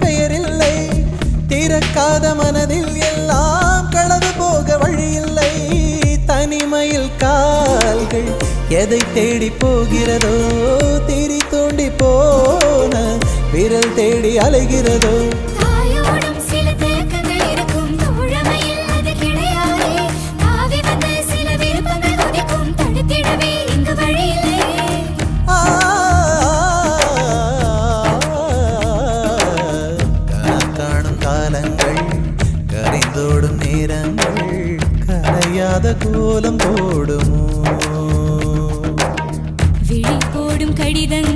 பெயர் இல்லை திறக்காத மனதில் எல்லாம் கடந்து போக வழி இல்லை தனிமையில் கால்கள் எதை தேடி போகிறதோ திரி தோண்டி போன விரல் தேடி அலைகிறதோ கரைந்தோடும் நேரங்கள் கரையாத கோலம் போடுமோ? விழி போடும் கடிதங்கள்